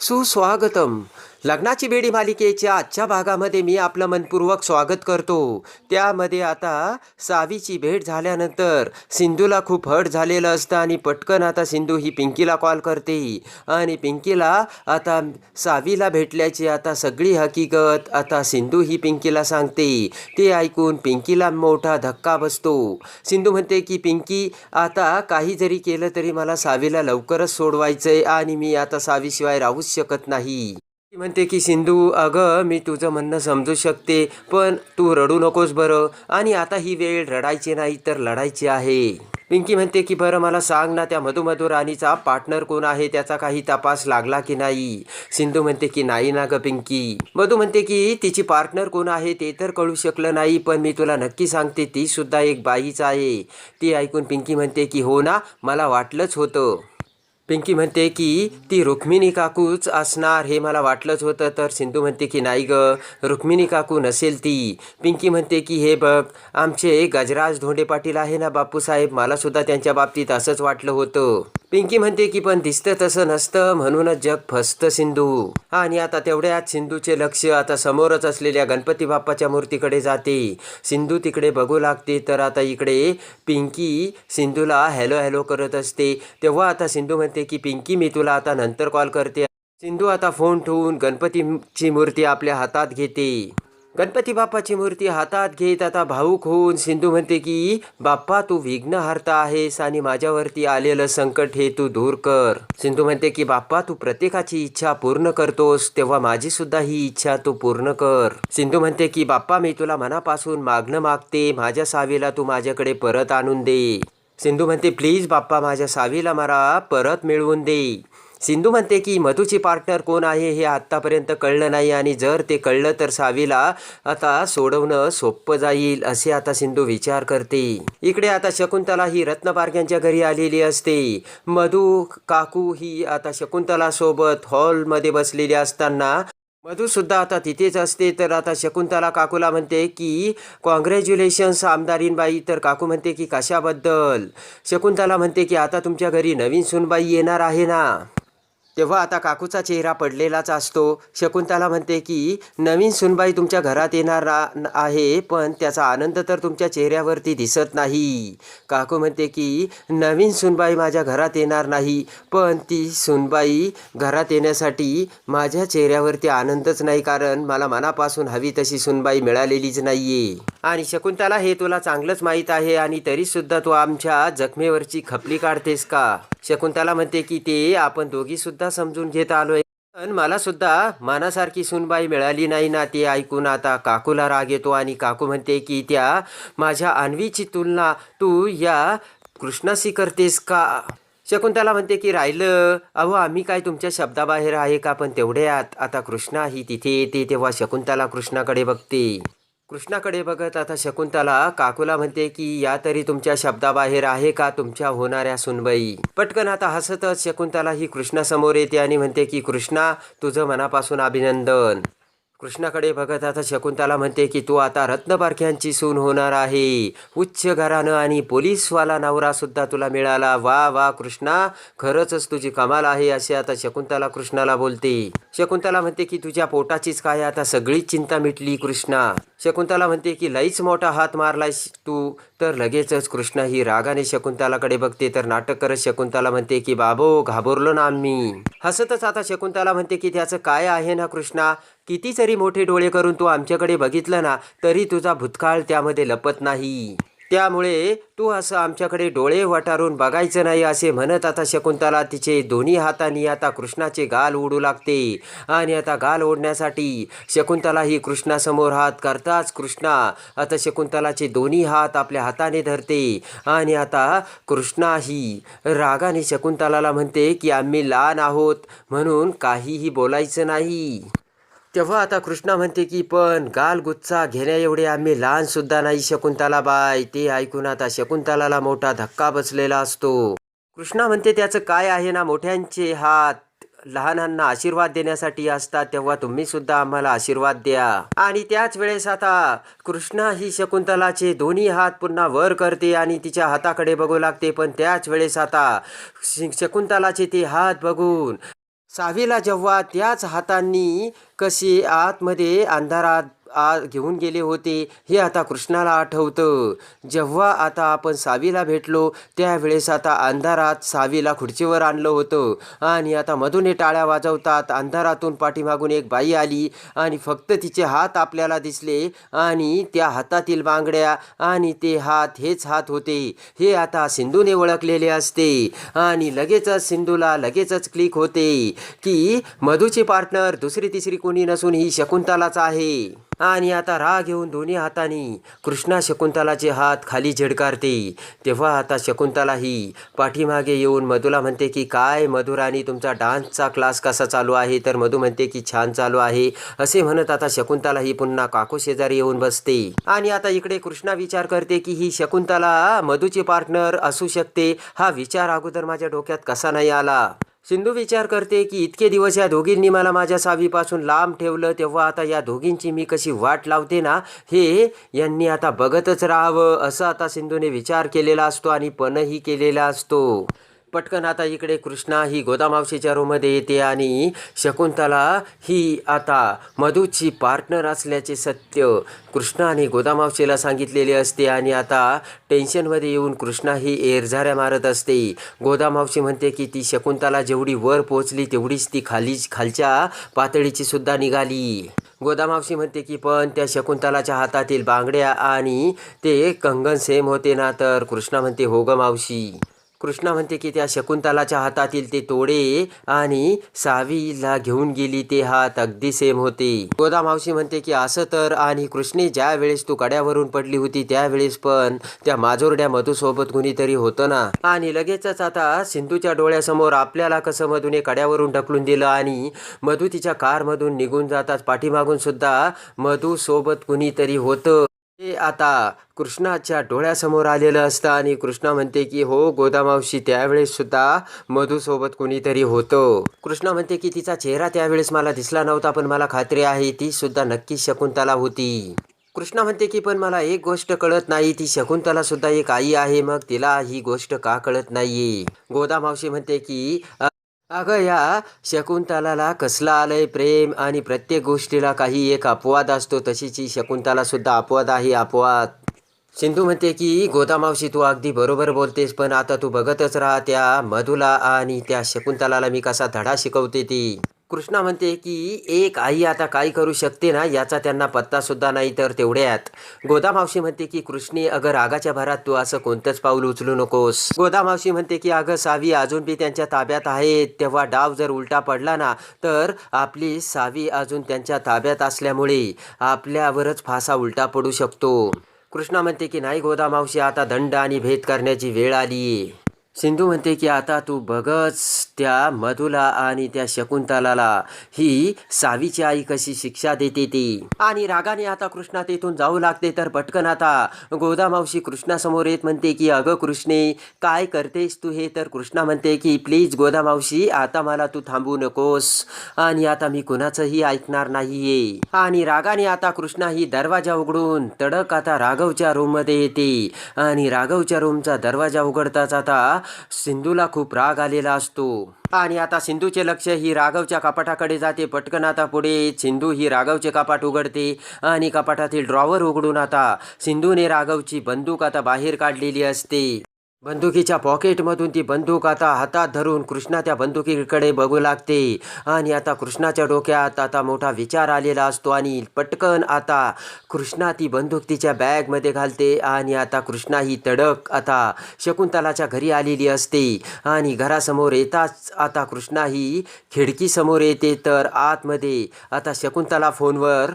सुस्वागतम. लग्नाची बेडी मालिकेच्या आजच्या भागामध्ये मी आपलं मनपूर्वक स्वागत करतो. त्यामध्ये आता सावीची भेट झाल्यानंतर सिंधूला खूप हट झालेलं असतं आणि पटकन आता सिंधू ही पिंकीला कॉल करते. आणि पिंकीला आता सावीला भेटल्याची आता सगळी हकीकत आता सिंधू ही पिंकीला सांगते. ते ऐकून पिंकीला मोठा धक्का बसतो. सिंधू म्हणते की पिंकी आता काही जरी केलं तरी मला सावीला लवकरच सोडवायचं आहे आणि मी आता सावीशिवाय राहूच शकत नाही. ती म्हणते की सिंधू अगं मी तुझं म्हणणं समजू शकते पण तू रडू नकोस बरं. आणि आता ही वेळ रडायची नाही तर लढायची आहे. पिंकी म्हणते की बरं मला सांग ना त्या मधुमधू राणीचा पार्टनर कोण आहे? त्याचा काही तपास लागला की नाही? सिंधू म्हणते की नाही ना ग पिंकी. मधू म्हणते की तिची पार्टनर कोण आहे ते तर कळू शकलं नाही पण मी तुला नक्की सांगते ती सुद्धा एक बाईच आहे. ती ऐकून पिंकी म्हणते की हो ना मला वाटलंच होतं. पिंकी म्हणते की ती रुक्मिणी काकूच असणार हे मला वाटलंच होतं तर सिंधू म्हणते की नाही ग रुक्मिणी काकू नसेल ती. पिंकी म्हणते की हे बघ आमचे गजराज धोंडे पाटील आहे ना बापूसाहेब मला सुद्धा त्यांच्या बाबतीत असंच वाटलं होतं. पिंकी म्हणते की पण दिसतं तसं नसतं म्हणूनच जग फसतं सिंधू. आणि आता तेवढ्यात सिंधूचे लक्ष आता समोरच असलेल्या गणपती बाप्पाच्या मूर्तीकडे जाते. सिंधू तिकडे बघू लागते तर आता इकडे पिंकी सिंधूला हॅलो हॅलो करत असते. तेव्हा आता सिंधू म्हणते की पिंकी मी तुला आता नंतर कॉल करते. सिंधू आता फोन ठेवून गणपतीची मूर्ती आपल्या हातात घेते. गणपती बाप्पाची मूर्ती हातात घेत आता भाऊक होऊन सिंधू म्हणते की बाप्पा तू विघ्नहर्ता आहेस आणि माझ्यावरती आलेलं संकट हे तू दूर कर. सिंधू म्हणते की बाप्पा तू प्रत्येकाची इच्छा पूर्ण करतोस तेव्हा माझी सुद्धा ही इच्छा तू पूर्ण कर. सिंधू म्हणते की बाप्पा मी तुला मनापासून मागणं मागते माझ्या सावीला तू माझ्याकडे परत आणून दे. सिंधू म्हणते प्लीज बाप्पा माझ्या सावीला मला परत मिळवून दे. सिंधू म्हणते की मधूची पार्टनर कोण आहे हे आत्तापर्यंत कळलं नाही आणि जर ते कळलं तर सावीला आता सोडवणं सोपं जाईल असे आता सिंधू विचार करते. इकडे आता शकुंतला ही रत्नपारख्यांच्या घरी आलेली असते. मधू काकू ही आता शकुंतला सोबत हॉलमध्ये बसलेली असताना मधुसुद्धा आता तिथेच असते. तर आता शकुंतला काकूला म्हणते की कॉंग्रॅच्युलेशन्स आमदारीनबाई. तर काकू म्हणते की कशाबद्दल? शकुंतला म्हणते की आता तुमच्या घरी नवीन सुनबाई येणार आहे ना? तेव्हा आता काकूचा चेहरा पडलेलाच असतो. शकुंतला म्हणते की नवीन सुनबाई तुमच्या घरात येणार आहे पण त्याचा आनंद तर तुमच्या चेहऱ्यावरती दिसत नाही. काकू म्हणते की नवीन सुनबाई माझ्या घरात येणार नाही पण ती सुनबाई घरात येण्यासाठी माझ्या चेहऱ्यावरती आनंदच नाही कारण मला मनापासून हवी तशी सुनबाई मिळालेलीच नाहीये. आणि शकुंतला हे तुला चांगलंच माहीत आहे आणि तरीसुद्धा तू आमच्या जखमेवरची खपली काढतेस का? शकुंतला म्हणते की ते आपण दोघीसुद्धा सुद्धा समजून घेत आलोय. पण मला सुद्धा मनासारखी सुनबाई मिळाली नाही ना ते ऐकून. आता काकूला राग येतो आणि काकू म्हणते की त्या माझ्या अन्वीची तुलना तू या कृष्णाशी करतेस का? शकुंतला म्हणते की राहिलं. अहो आम्ही काय तुमच्या शब्दाबाहेर आहे का? पण तेवढ्यात आता कृष्णा ही तिथे येते तेव्हा शकुंतला कृष्णाकडे बघते. कृष्णाकडे बघत आता शकुंतला काकूला म्हणते की या तरी तुमच्या शब्दाबाहेर आहे का तुमच्या होणाऱ्या सुनबाई? पटकन आता हसतच शकुंतला ही कृष्णासमोर येते आणि म्हणते की कृष्णा तुझं मनापासून अभिनंदन. कृष्णाकडे बघत आता शकुंतला म्हणते की तू आता रत्नपारख्यांची सून होणार आहे. उच्च घरानं आणि पोलीसवाला नवरा सुद्धा तुला मिळाला. वा वा कृष्णा खरंच तुझी कमाल आहे असे आता शकुंतला कृष्णाला बोलते. शकुंतला म्हणते की तुझ्या पोटाचीच काय आता सगळीच चिंता मिटली कृष्णा. शकुंतला म्हणते की लईच मोठा हात मारलायस तू. तर लगेचच कृष्णा ही रागाने शकुंतलाकडे बघते. तर नाटक करत शकुंतला म्हणते की बाबो घाबरलो ना आम्ही. हसतच आता शकुंतला म्हणते की त्याचं काय आहे ना कृष्णा? किती जरी मोठे डोळे करून तू आमच्याकडे बघितलं ना तरी तुझा भूतकाळ त्यामध्ये लपत नाही. त्यामुळे तू असं आमच्याकडे डोळे वटारून बघायचं नाही असे म्हणत आता शकुंतला तिचे दोन्ही हातांनी आता कृष्णाचे गाल ओढू लागते. आणि आता गाल ओढण्यासाठी शकुंतला ही कृष्णासमोर हात करताच कृष्णा आता शकुंतलाचे दोन्ही हात आपल्या हाताने धरते. आणि आता कृष्णा ही रागाने शकुंतलाला म्हणते की आम्ही लहान आहोत म्हणून काहीही बोलायचं नाही. तेव्हा आता कृष्णा म्हणते की पण गालगुच्छा घेण्या एवढे आम्ही लहानसुद्धा नाही शकुंतला बाय ते ऐकून आता शकुंतलाला मोठा धक्का बसलेला असतो. कृष्णा म्हणते त्याचं काय आहे ना मोठ्यांचे हात लहानांना आशीर्वाद देण्यासाठी असतात तेव्हा तुम्ही सुद्धा आम्हाला आशीर्वाद द्या. आणि त्याच वेळेस आता कृष्णा ही शकुंतलाचे दोन्ही हात पुन्हा वर करते आणि तिच्या हाताकडे बघू लागते. पण त्याच वेळेस आता शकुंतलाचे ते हात बघून सावीला जेव्हा त्याच हातांनी कशी आतमध्ये अंधारात आ घेऊन गेले होते. हे आता कृष्णाला आठवतं. जेव्हा आता आपण सावीला भेटलो त्यावेळेस आता अंधारात सावीला खुर्चीवर आणलं होतं. आणि आता मधून टाळ्या वाजवतात. अंधारातून पाठीमागून एक बाई आली आणि फक्त तिचे हात आपल्याला दिसले आणि त्या हातातील बांगड्या आणि ते हात हेच हात होते. हे आता सिंधूने ओळखलेले असते. आणि लगेचच सिंधूला लगेचच क्लिक होते की मधूची पार्टनर दुसरी तिसरी कोणी नसून ही शकुंतलाच आहे. आणि आता राग घेऊन दोन्ही हाताने कृष्णा शकुंतलाचे हात खाली झेडकारते. तेव्हा आता शकुंतलाही पाठीमागे येऊन मधूला म्हणते की काय मधुराणी तुमचा डान्सचा क्लास कसा चालू आहे? तर मधू म्हणते की छान चालू आहे. असे म्हणत आता शकुंतलाही पुन्हा काकू शेजारी येऊन बसते. आणि आता इकडे कृष्णा विचार करते की ही शकुंतला मधूची पार्टनर असू शकते? हा विचार अगोदर माझ्या डोक्यात कसा नाही आला? सिंधू विचार करते की इतके दिवस या दोघींनी मला माझ्या सावीपासून लांब ठेवलं तेव्हा आता या दोघींची मी कशी वाट लावते ना हे यांनी आता बघतच राहावं असं आता सिंधूने विचार केलेला असतो आणि पणही केलेला असतो. पटकन आता इकडे कृष्णा ही गोदामावशीच्या रूममध्ये येते आणि शकुंतला ही आता मधूची पार्टनर असल्याचे सत्य कृष्णाने गोदामावशीला सांगितलेले असते आणि आता टेन्शनमध्ये येऊन कृष्णा ही एरझाऱ्या मारत असते. गोदामावशी म्हणते की ती शकुंतला जेवढी वर पोचली तेवढीच ती खाली खालच्या पातळीची सुद्धा निघाली. गोदामावशी म्हणते की पण त्या शकुंतलाच्या हातातील बांगड्या आणि ते कंगन सेम होते ना तर? कृष्णा म्हणते हो ग मावशी. कृष्णा म्हणते की त्या शकुंतलाच्या हातातील ते तोडे आणि सावीला घेऊन गेली ते हात अगदी सेम होते. गोदा मावशी म्हणते की असं तर आणि कृष्णे ज्या वेळेस तू कड्यावरून पडली होती त्यावेळेस पण त्या माजोरड्या मधूसोबत कुणीतरी होतं ना? आणि लगेचच आता सिंधूच्या डोळ्यासमोर आपल्याला कसं मधूने कड्यावरून ढकलून दिलं आणि मधू तिच्या कारमधून निघून जातात पाठीमागून सुद्धा मधू सोबत कुणीतरी होतं. हे आता कृष्णाच्या डोळ्यासमोर आलेलं असतं आणि कृष्णा म्हणते की हो गोदामावशी त्यावेळेस सुद्धा मधूसोबत कोणीतरी होतं. कृष्णा म्हणते की तिचा चेहरा त्यावेळेस मला दिसला नव्हता पण मला खात्री आहे ती सुद्धा नक्की शकुंतला होती. कृष्णा म्हणते की पण मला एक गोष्ट कळत नाही ती शकुंतला सुद्धा एक आई आहे मग तिला ही गोष्ट का कळत नाहीये? गोदा मावशी म्हणते की अगं या शकुंतलाला कसलं आलंय प्रेम आणि प्रत्येक गोष्टीला काही एक अपवाद असतो तशीच ही शकुंतला सुद्धा अपवाद आहे अपवाद. सिंधू म्हणते की गोदामावशी तू अगदी बरोबर बोलतेस पण आता तू बघतच राहा त्या मधुला आणि त्या शकुंतलाला मी कसा धडा शिकवते ती. कृष्णा म्हणते की एक आई आता काय करू शकते ना याचा त्यांना पत्ता सुद्धा नाही तर तेवढ्यात. गोदामावशी म्हणते की कृष्णी अगं रागाच्या भरात तू असं कोणतंच पाऊल उचलू नकोस. गोदामावशी म्हणते की अगं सावी अजून बी त्यांच्या ताब्यात आहे तेव्हा डाव जर उलटा पडला ना तर आपली सावी अजून त्यांच्या ताब्यात असल्यामुळे आपल्यावरच फासा उलटा पडू शकतो. कृष्णा म्हणते की नाही गोदामावशी आता दंड आणि भेद करण्याची वेळ आली सिंधू म्हणते की आता तू बघच त्या मधुला आणि त्या शकुंतलाला. ही सावीची आई कशी शिक्षा देते ती. आणि रागाने आता कृष्णा तेथून जाऊ लागते तर पटकन आता. गोदामावशी कृष्णासमोर येत म्हणते की अगं कृष्णे काय करतेस तू हे? तर कृष्णा म्हणते की प्लीज गोदामावशी आता मला तू थांबू नकोस. आणि आता मी कुणाचंही ऐकणार नाहीये. आणि रागाने आता कृष्णा ही दरवाजा उघडून तडक आता राघवच्या रूममध्ये येते. आणि राघवच्या रूमचा दरवाजा उघडताच आता सिंधूला खूप राग आलेला असतो. आणि आता सिंधूचे लक्ष ही राघवच्या कपाटाकडे जाते. पटकन आता पुढे सिंधू ही राघवचे कपाट उघडते आणि कपाटातील ड्रॉवर उघडून आता सिंधूने राघवची बंदूक आता बाहेर काढलेली असते. बंदुकीच्या पॉकेटमधून ती बंदूक आता हातात धरून कृष्णा त्या बंदुकीकडे बघू लागते. आणि आता कृष्णाच्या डोक्यात आता मोठा विचार आलेला असतो आणि पटकन आता कृष्णा ती बंदूक तिच्या बॅगमध्ये घालते आणि आता कृष्णा ही तडक आता शकुंतलाच्या घरी आलेली असते. आणि घरासमोर येताच आता कृष्णा ही खिडकीसमोर येते. तर आतमध्ये आता शकुंतला फोनवर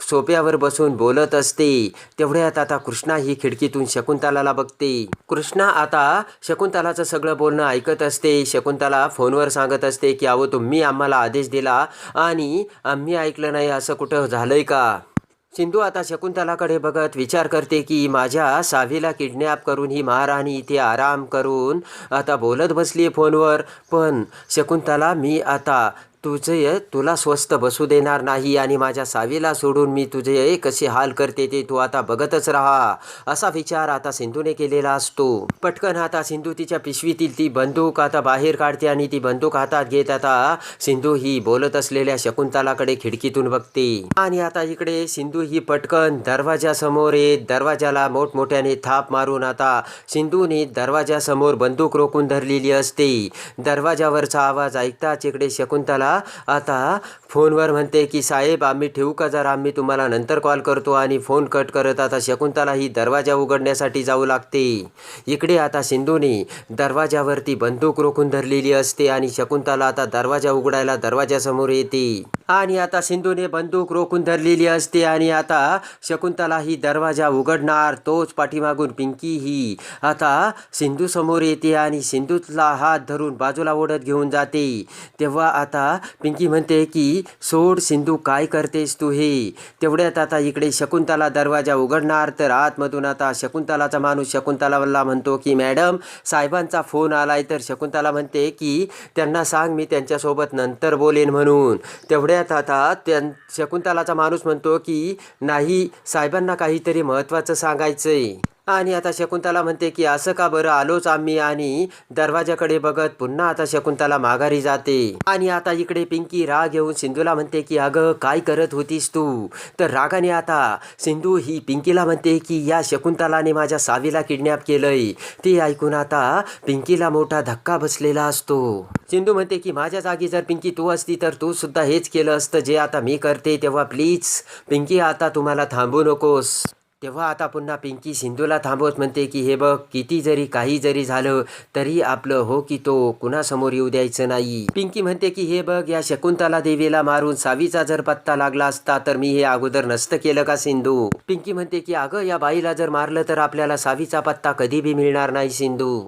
सोप्यावर बसून बोलत असते. तेवढ्यात आता कृष्णा ही खिडकीतून शकुंतलाला बघते. कृष्णा आता शकुंतलाचं सगळं बोलणं ऐकत असते. शकुंतला फोनवर सांगत असते की अहो तुम्ही आम्हाला आदेश दिला आणि आम्ही ऐकलं नाही. असं कुठं झालंय का? सिंधू आता शकुंतलाकडे बघत विचार करते की माझ्या सावीला किडनॅप करून ही महाराणी इथे आराम करून आता बोलत बसली फोनवर. पण शकुंतला मी आता तुझे तुला स्वस्त बसू देणार नाही आणि माझ्या सावीला सोडून मी तुझे कसे हाल करते ते तू आता बघतच राहा. असा विचार आता सिंधूने केलेला असतो. पटकन आता सिंधू तिच्या पिशवीतील ती बंदूक आता बाहेर काढते आणि ती बंदूक हातात घेत आता सिंधू ही बोलत असलेल्या शकुंतलाकडे खिडकीतून बघते. आणि आता इकडे सिंधू ही पटकन दरवाजासमोर येत दरवाजाला मोठमोठ्याने थाप मारून आता सिंधूने दरवाजासमोर बंदूक रोखून धरलेली असते. दरवाजावरचा आवाज ऐकताच इकडे शकुंतला आता फोनवर म्हणते की साहेब आम्ही ठेवू का जरा? आम्ही तुम्हाला नंतर कॉल करतो आणि फोन कट करत आता शकुंतला ही दरवाजा उघडण्यासाठी जाऊ लागते. इकडे आता सिंधूने दरवाजावरती बंदूक रोखून धरलेली असते आणि शकुंतला आता दरवाजा उघडायला दरवाजासमोर येते. आणि आता सिंधूने बंदूक रोखून धरलेली असते आणि आता शकुंतला ही दरवाजा उघडणार. तोच पाठीमागून पिंकी ही आता सिंधू समोर येते आणि सिंधूला हात धरून बाजूला ओढत घेऊन जाते. तेव्हा आता पिंकी म्हणते की सोड सिंधू काय करतेस तू हे? तेवढ्यात आता इकडे शकुंतला दरवाजा उघडणार तर आतमधून आता शकुंतलाचा माणूस शकुंतलाला म्हणतो की मॅडम साहेबांचा फोन आलाय. तर शकुंतला म्हणते की त्यांना सांग मी त्यांच्यासोबत नंतर बोलेन म्हणून. तेवढ्यात आता त्या शकुंतलाचा माणूस म्हणतो की नाही साहेबांना काहीतरी महत्त्वाचं सांगायचं आहे आणि आता शकुंतला म्हणते की असं का बरं आलोच आम्ही आणि दरवाजाकडे बघत पुन्हा आता शकुंतला माघारी जाते. आणि आता इकडे पिंकी राग येऊन सिंधूला म्हणते की अगं काय करत होतीस तू? तर रागाने आता सिंधू ही पिंकीला म्हणते की या शकुंतलाने माझ्या सावीला किडनॅप केलंय. ते ऐकून आता पिंकीला मोठा धक्का बसलेला असतो. सिंधू म्हणते की माझ्या जागी जर पिंकी तू असती तर तू सुद्धा हेच केलं असतं. जे आता मी करते तेव्हा प्लीज पिंकी आता तुम्हाला थांबू नकोस. तेव्हा आता पुन्हा पिंकी सिंधूला थांबवत म्हणते की हे बघ किती जरी काही जरी झालं तरी आपलं हो की तो कुणासमोर येऊ द्यायचं नाही. पिंकी म्हणते की हे बघ या शकुंतला देवीला मारून सावीचा जर पत्ता लागला असता तर मी हे अगोदर नसतं केलं का सिंधू? पिंकी म्हणते की अगं या बाईला जर मारलं तर आपल्याला सावीचा पत्ता कधी बी मिळणार नाही सिंधू.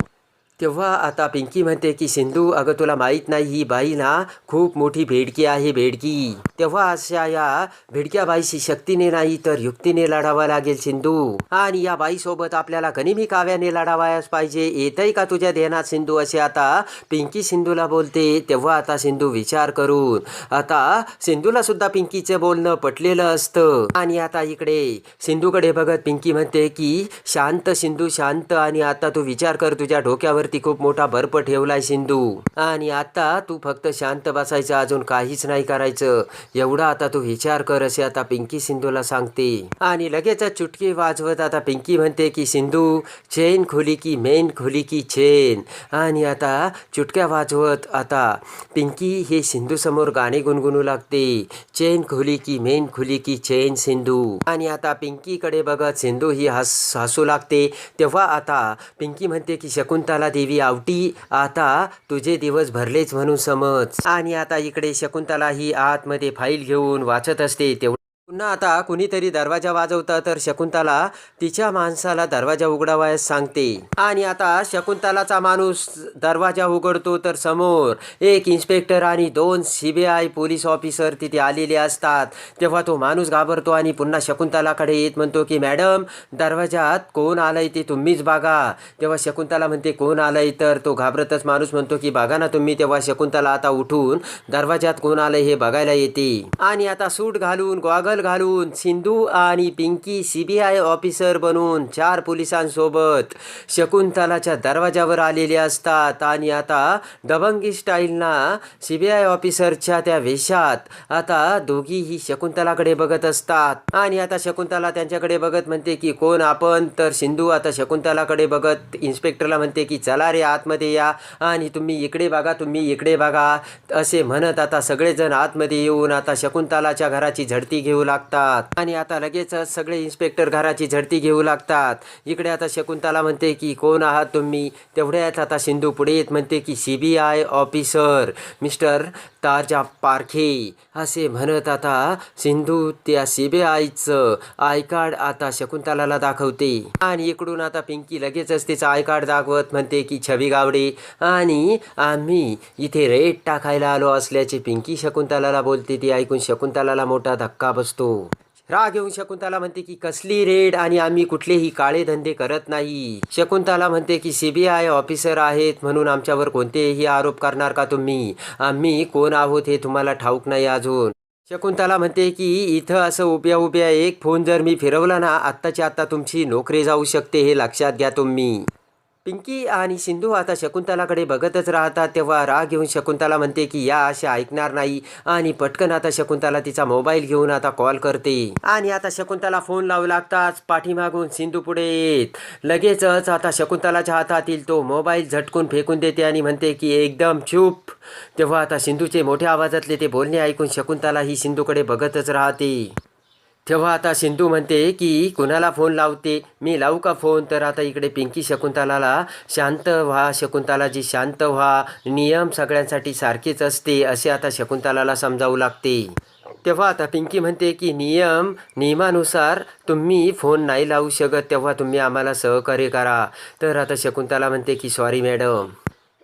तेव्हा आता पिंकी म्हणते की सिंधू अगं तुला माहीत नाही ही बाई ना खूप मोठी भेडकी आहे भेडकी. तेव्हा अशा या भेडक्या बाईशी शक्तीने नाही तर युक्तीने लढावा लागेल सिंधू. आणि या बाईसोबत आपल्याला गनिमी काव्याने लढावायच पाहिजे. येतंय का तुझ्या ध्यानात सिंधू? असे आता पिंकी सिंधूला बोलते. तेव्हा आता सिंधू विचार करून आता सिंधूला सुद्धा पिंकीचं बोलणं पटलेलं असतं. आणि आता इकडे सिंधूकडे बघत पिंकी म्हणते की शांत सिंधू शांत आणि आता तू विचार कर तुझ्या डोक्यावर डोक्यावरती खूप मोठा बर्फ ठेवलाय सिंधू. आणि आता तू फक्त शांत बसायचं अजून काहीच नाही करायचं. एवढा आता तू विचार कर असे आता पिंकी सिंधूला सांगते. आणि लगेच चुटकी वाजवत आता पिंकी म्हणते की सिंधू चेन खोली की मेन खोली की चेन. आणि आता चुटक्या वाजवत आता पिंकी हे सिंधू समोर गाणे गुणगुणू लागते. चेन खोली की मेन खोली की चेन सिंधू. आणि आता पिंकीकडे बघत सिंधू ही हस हसू लागते. तेव्हा आता पिंकी म्हणते की शकुंतला देवी आवटी. आता तुझे दिवस भरलेच म्हणून समज. आणि आता इकडे शकुंतला ही आतमध्ये फाईल घेऊन वाचत असते तेवढं पुन्हा आता कुणीतरी दरवाजा वाजवतं तर शकुंतला तिच्या माणसाला दरवाजा उघडावयास सांगते. आणि आता शकुंतलाचा माणूस दरवाजा उघडतो तर समोर एक इन्स्पेक्टर आणि दोन C B I police officer तिथे आलेले असतात. तेव्हा तो माणूस घाबरतो आणि पुन्हा शकुंतलाकडे येत म्हणतो की मॅडम दरवाजात कोण आलंय ते तुम्हीच बघा. तेव्हा शकुंतला म्हणते कोण आलंय? तर तो घाबरतच माणूस म्हणतो की बघा ना तुम्ही. तेव्हा शकुंतला आता उठून दरवाजात कोण आलंय हे बघायला येते. आणि आता सूट घालून गॉगल घालून सिंधू आणि पिंकी सीबीआय ऑफिसर बनून चार पोलिसांसोबत शकुंतलाच्या दरवाजावर आलेले असतात. आणि आता दबंगी स्टाईलना सीबीआय ऑफिसरच्या त्या वेशात आता दोघीही शकुंतलाकडे बघत असतात. आणि आता शकुंतला त्यांच्याकडे बघत म्हणते की कोण आपण? तर सिंधू आता शकुंतलाकडे बघत इन्स्पेक्टरला म्हणते की चला रे आतमध्ये या आणि तुम्ही इकडे बघा तुम्ही इकडे बघा असे म्हणत आता सगळेजण आतमध्ये येऊन आता शकुंतलाच्या घराची झडती घेऊ लागतात आणि आता लगेचच सगळे इन्स्पेक्टर घराची झडती घेऊ लागतात. इकडे आता शकुंतला म्हणते की कोण आहात तुम्ही? तेवढ्यात आता सिंधू पुढे येत म्हणते की C B I officer mister Tarja Parkhe. असे म्हणत आता सिंधू त्या सी बी आयचं आय कार्ड आता शकुंतलाला दाखवते. आणि इकडून आता पिंकी लगेचच तिचं आय कार्ड दाखवत म्हणते की छबी गावडे. आणि आम्ही इथे रेट टाकायला आलो असल्याचे पिंकी शकुंतलाला बोलते. ती ऐकून शकुंतलाला मोठा धक्का बसतो. राग येऊन शकुंतला म्हणते की कसली रेड आणि आम्ही कुठलेही काळे धंदे करत नाही. शकुंतला म्हणते की सीबीआय ऑफिसर आहेत म्हणून आमच्यावर कोणतेही आरोप करणार का तुम्ही? आम्ही कोण आहोत हे तुम्हाला ठाऊक नाही अजून. शकुंतला म्हणते की इथं असं उभ्या उभ्या एक फोन जर मी फिरवला ना आत्ताच्या आत्ता तुमची नोकरी जाऊ शकते हे लक्षात घ्या तुम्ही. पिंकी आणि सिंधू आता शकुंतलाकडे बघतच राहतात तेव्हा राग येऊन शकुंतला म्हणते की या अशा ऐकणार नाही. आणि पटकन आता शकुंतला तिचा मोबाईल घेऊन आता कॉल करते. आणि आता शकुंतला फोन लावू लागताच पाठीमागून सिंधू पुढे येत. लगेचच आता शकुंतलाच्या हातातील तो मोबाईल झटकून फेकून देते आणि म्हणते की एकदम चूप. तेव्हा आता सिंधूचे मोठ्या आवाजातले ते बोलणे ऐकून शकुंतला ही सिंधूकडे बघतच राहते. तेव्हा आता सिंधू म्हणते की कुणाला फोन लावते? मी लावू का फोन तर आता इकडे पिंकी शकुंतलाला शांत व्हा. शकुंतलाजी शांत व्हा. नियम सगळ्यांसाठी सारखेच असते असे आता शकुंतलाला समजावू लागते. तेव्हा आता पिंकी म्हणते की नियम नियमानुसार तुम्ही फोन नाही लावू शकत. तेव्हा तुम्ही आम्हाला सहकार्य करा. तर आता शकुंतला म्हणते की सॉरी मॅडम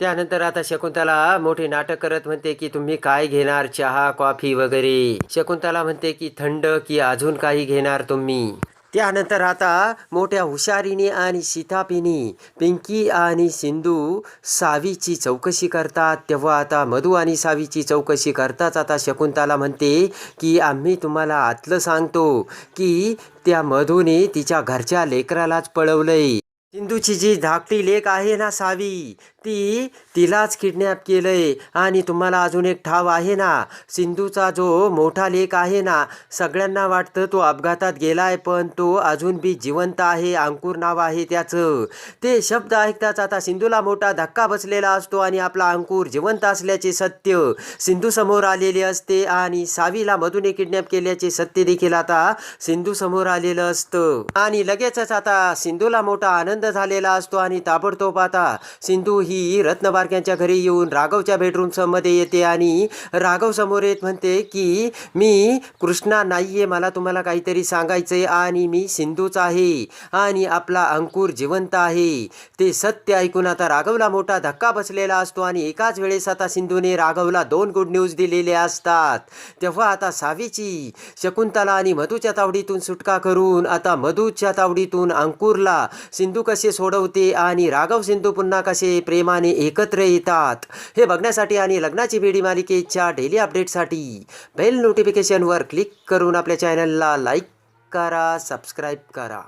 त्यानंतर आता शकुंतला मोठे नाटक करत म्हणते की तुम्ही काय घेणार चहा कॉफी वगैरे? शकुंतला म्हणते की थंड की अजून काही घेणार तुम्ही? त्यानंतर आता मोठ्या हुशारीने आणि सीतापिनी पिंकी आणि सिंधू सावीची चौकशी करतात. तेव्हा आता मधू आणि सावीची चौकशी करताच आता शकुंतला म्हणते की आम्ही तुम्हाला आतलं सांगतो की त्या मधूने तिच्या घरच्या लेकरालाच पळवलंय. सिंधूची जी धाकटी लेक आहे ना सावी ती तिलाच किडनॅप केलंय. आणि तुम्हाला अजून एक ठाव आहे ना सिंधूचा जो मोठा लेक आहे ना सगळ्यांना वाटतं तो अपघातात गेलाय पण तो अजून बी जिवंत आहे अंकुर नाव आहे त्याचं. ते शब्द ऐकताच आता सिंधूला मोठा धक्का बसलेला असतो आणि आपला अंकुर जिवंत असल्याचे सत्य सिंधू समोर आलेले असते आणि सावीला मधून किडनॅप केल्याचे सत्य देखील आता सिंधू समोर आलेलं असतं. आणि लगेचच आता सिंधूला मोठा आनंद झालेला असतो आणि ताबडतोब आता सिंधू ही रत्नबारक्यांच्या घरी येऊन राघवच्या बेडरूममध्ये येते आणि राघव समोर येत म्हणते की मी कृष्णा नाहीये मला तुम्हाला काहीतरी सांगायचंय आणि मी सिंधूच आहे आणि आपला अंकुर जिवंत आहे. ते सत्य ऐकून आता राघवला मोठा धक्का बसलेला असतो आणि एकाच वेळेस आता सिंधूने राघवला दोन गुड न्यूज दिलेले असतात. तेव्हा आता सावीची शकुंतला आणि मधूच्या तावडीतून सुटका करून आता मधूच्या तावडीतून अंकुरला सिंधू कसे सोडवते आणि राघव सिंधू पुन्हा कसे प्रेम प्रेमाने एकत्र येतात. हे बघण्यासाठी आणि लग्नाची बेडी मालिकेच्या डेली अपडेटसाठी बेल नोटिफिकेशनवर क्लिक करून आपल्या चॅनलला लाईक करा सबस्क्राईब करा.